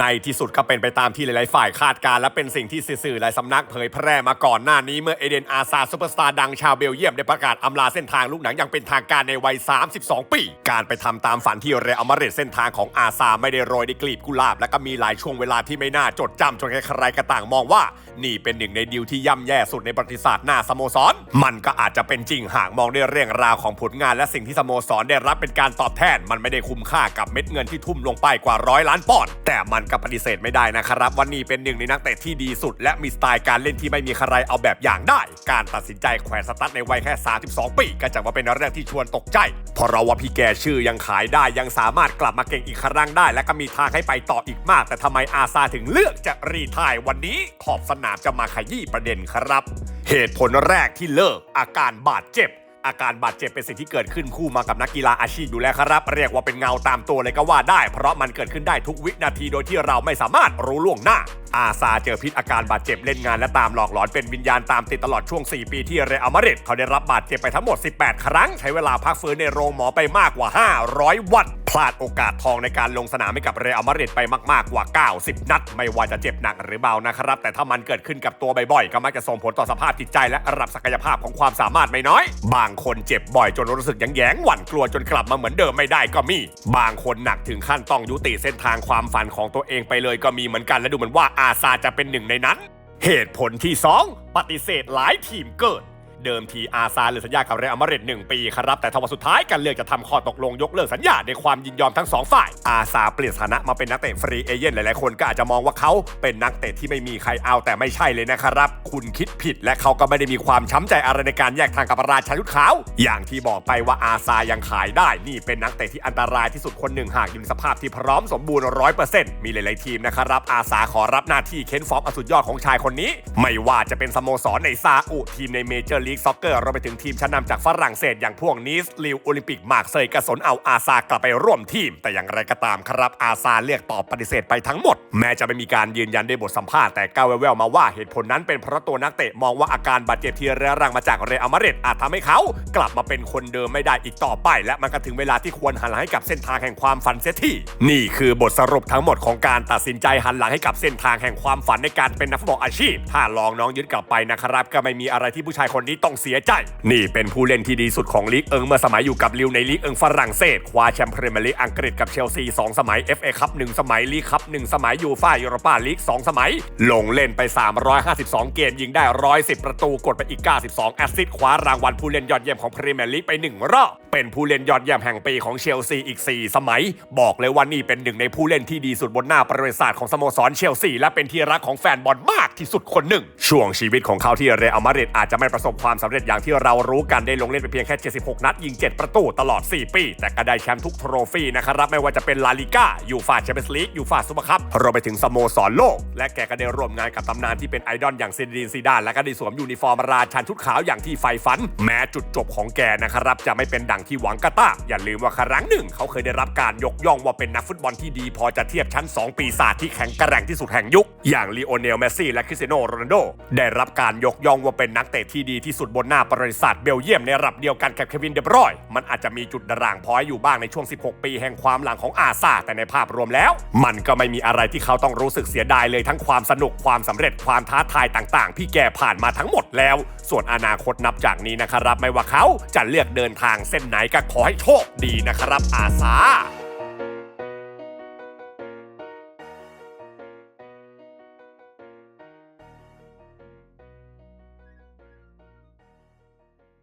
ในที่สุดก็เป็นไปตามที่หลาย ๆ ฝ่ายคาดการ และเป็นสิ่งที่สื่อหลายสำนักเผยแพร่มาก่อนหน้านี้เมื่อเอเดนอาซาซูเปอร์สตาร์ดังชาวเบลเยียมได้ประกาศอำลาเส้นทางลูกหนังอย่างเป็นทางการในวัย 32 ปี การไปทำตามฝันที่เรอัลมาดริดเส้นทางของอาซาไม่ได้โรยด้วยกลีบกุหลาบ และก็มีหลายช่วงเวลาที่ไม่น่าจดจำจนใครๆก็ต่างมองว่า นี่เป็นหนึ่งในดีลที่ย่ำแย่สุดในประวัติศาสตร์หน้าสโมสร มันก็อาจจะเป็นจริงหากมองด้วยเรื่องราวของผลงาน และสิ่งที่สโมสรได้รับเป็นการตอบแทน มันไม่ได้คุ้มค่ากับเม็ดเงินที่ทุ่มลงไปกว่าร้อยล้านปอนด์แต่มันก็ปฏิเสธไม่ได้นะครับว่านี่เป็นหนึ่งในนักเตะที่ดีสุด และมีสไตล์การเล่นที่ไม่มีใครเอาแบบอย่างได้ การตัดสินใจแขวนสตั๊ดในวัยแค่ 32 ปี ก็จะว่าเป็นเรื่องที่ชวนตกใจเพราะเราว่าพี่แกชื่อยังขายได้ยังสามารถกลับมาเก่งอีกครั้งได้ และก็มีทางให้ไปต่ออีกมาก แต่ทำไมอาซาถึงเลือกจะรีทายวันนี้ ขอบสนามจะมาขยี้ประเด็นครับ เหตุผลแรกที่เลิกอาการบาดเจ็บ อาการบาดเจ็บเป็นสิ่งที่เกิดขึ้นคู่มากับนักกีฬาอาชีพอยู่แล้วครับ เรียกว่าเป็นเงาตามตัวเลยก็ว่าได้ เพราะมันเกิดขึ้นได้ทุกวินาทีโดยที่เราไม่สามารถรู้ล่วงหน้า อาซาเจอพิษอาการบาดเจ็บเล่นงานและตามหลอกหลอนเป็นวิญญาณตามติดตลอดช่วง 4 ปีที่เรอัลมาดริดเขาได้รับบาดเจ็บไปทั้งหมด 18 ครั้ง ใช้เวลาพักฟื้นในโรงหมอไปมากกว่า 500 วันพลาดโอกาสทองในการลงสนามให้กับเรอัลมาดริดไปมาก ๆ กว่า 90 นัด ไม่ว่าจะเจ็บหนักหรือเบานะครับ แต่ถ้ามันเกิดขึ้นกับตัวบ่อยๆ ก็มักจะส่งผลต่อสภาพจิตใจและระดับศักยภาพของความสามารถไม่น้อย บางคนเจ็บบ่อยจนรู้สึกแยงหวั่นกลัวจนกลับมาเหมือนเดิมไม่ได้ก็มี บางคนหนักถึงขั้นต้องยุติเส้นทางความฝันของตัวเองไปเลยก็มีเหมือนกันและดูเหมือนว่าอาซาจะเป็นหนึ่งในนั้น เหตุผลที่ 2 ปฏิเสธหลายทีมเกิด เดิมทีอาซาเหลือสัญญากับเรอัลมาดริด1ปีครับ แต่ทว่าสุดท้ายการเลือกจะทำข้อตกลงยกเลิกสัญญาในความยินยอมทั้งสองฝ่าย อาซาเปลี่ยนสถานะมาเป็นนักเตะฟรีเอเย่นหลายๆคนก็อาจจะมองว่าเขาเป็นนักเตะที่ไม่มีใครเอาแต่ไม่ใช่เลยนะครับ คุณคิดผิดและเขาก็ไม่ได้มีความช้ำใจอะไรในการแยกทางกับราชายุทธขาวอย่างที่บอกไปว่าอาซายังขายได้ นี่เป็นนักเตะที่อันตรายที่สุดคนหนึ่งหากอยู่ในสภาพที่พร้อมสมบูรณ์ร้อยเปอร์เซ็นต์มีหลายๆทีมนะครับอาซาขอรับหน้าที่เค้นฟอร์มอสุดยอดของชายคนนี้ ไม่ว่าจะเป็นสโมสรในซาอุทีมในเมเจอร์ลีกซ็อกเกอร์รวมไปถึงทีมชั้นนำจากฝรั่งเศสอย่างพวกนิสลิวโอลิมปิกมากเซยกระสนเอาอาซากลับไปร่วมทีม แต่อย่างไรก็ตามครับอาซาเรียกตอบปฏิเสธไปทั้งหมด แม้จะไม่มีการยืนยันในบทสัมภาษณ์แต่ก้าวแววๆมาว่าเหตุผลนั้นเป็นเพราะตัวนักเตะมองว่าอาการบาดเจ็บที่เรื้อรังมาจากเรอัลมาดริดอาจทำให้เขากลับมาเป็นคนเดิมไม่ได้อีกต่อไป และมันก็ถึงเวลาที่ควรหันหลังให้กับเส้นทางแห่งความฝันเสียทีนี่คือบทสรุปทั้งหมดของการตัดสินใจหันหลังให้กับเส้นทางแห่งความฝันในการเป็นนักฟุตบอลอาชีพ ถ้าลองน้องยึดกลับไปนะครับก็ไม่มีอะไรที่ผู้ชายคนนี้ต้องเสียใจ นี่เป็นผู้เล่นที่ดีสุดของลีกเอิงเมื่อสมัยอยู่กับลิวในลีกเอิงฝรั่งเศสคว้าแชมป์พรีเมียร์ลีกอังกฤษกับเชลซี 2 สมัย FA คัพ1สมัยลีกคัพ1สมัยยูฟ่ายูโรปาลีก 2 สมัย ลงเล่นไป 352 เกมยิงได้ 110 ประตูกดไปอีก 92 แอสซิสต์คว้ารางวัลผู้เล่นยอดเยี่ยมของพรีเมียร์ลีกไป 1 รอบ เป็นผู้เล่นยอดเยี่ยมแห่งปีของเชลซีอีก 4 สมัย บอกเลยว่านี่เป็นหนึ่งในผู้เล่นที่ดีสุดบนหน้าประวัติศาสตร์ของสโมสรเชลซีและเป็นที่รักของแฟนบอลมากที่สุดคนหนึ่ง ช่วงชีวิตของเขาที่เรอัลมาดริดอาจจะไม่ประสบความสำเร็จอย่างที่เรารู้กันได้ลงเล่นไปเพียงแค่ 76 นัด ยิง 7 ประตูตลอด 4 ปี แต่ก็ได้แชมป์ทุกโทรฟี่นะครับ ไม่ว่าจะเป็นลาลิก้ายูฟาแชมเปี้ยนส์ลีกยูฟาซูเปอร์คัพรวมไปถึงสโมสรโลก และแกก็ได้ร่วมงานกับตำนานที่เป็นไอดอลอย่างซินดีนซีดานและก็ได้สวมยูนิฟอร์มราชันชุดขาวอย่างที่ใฝ่ฝัน แม้จุดจบของแกนะครับจะไม่เป็นดังที่หวังกะตาอย่าลืมว่าครั้งหนึ่ง เขาเคยได้รับการยกย่องว่าเป็นนักฟุตบอลที่ดี พอจะเทียบชั้น 2 ปีศาจที่แข็งแกร่งที่สุดแห่งยุค อย่างลีโอเนลเมสซี่และคริสเตียโนโรนัลโดได้รับการยกย่องว่าเป็นนักเตะที่ดีที่สุดบนหน้าประวัติศาสตร์เบลเยียมในระดับเดียวกันกับเควินเดบรอยน์มันอาจจะมีจุดด่างพร้อยอยู่บ้างในช่วง 16 ปีแห่งความหลังของอาซาแต่ในภาพรวมแล้ว มันก็ไม่มีอะไรที่เขาต้องรู้สึกเสียดายเลยทั้งความสนุกความสำเร็จความท้าทายต่างๆพี่แกผ่านมาทั้งหมดแล้ว ส่วนอนาคตนับจากนี้นะครับ ไม่ว่าเขาจะเลือกเดินทางเส้นไหนก็ขอให้โชคดีนะครับอาซา